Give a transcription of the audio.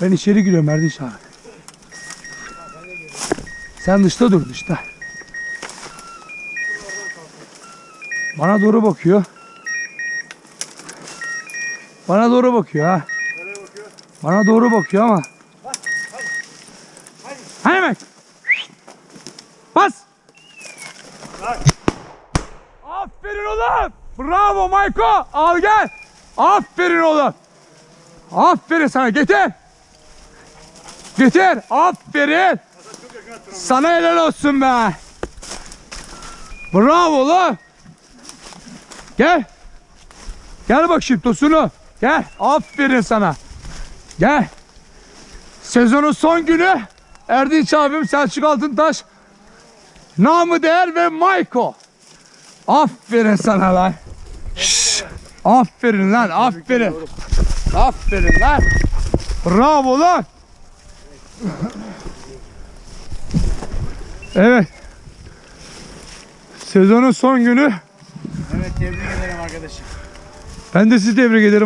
Ben içeri giriyorum Erdinç abi. Sen dışta dur dışta. Bana doğru bakıyor. Bana doğru bakıyor ha. Bana doğru bakıyor ama. Hani bak. Bas. Aferin oğlum. Bravo Mayko. Al gel. Aferin oğlum. Aferin sana. Getir. Getir. Aferin. Sana helal olsun be. Bravo oğlum. Gel. Gel bakayım Tosunu. Gel. Aferin sana. Gel. Sezonun son günü Erdinç abim Selçuk Altıntaş namı değer ve Mayko. Aferin sana lan. Şşş. Aferin lan aferin. Aferin lan. Bravo lan. Evet. Sezonun son günü. Evet tebrik ederim arkadaşım. Ben de sizi tebrik ederim.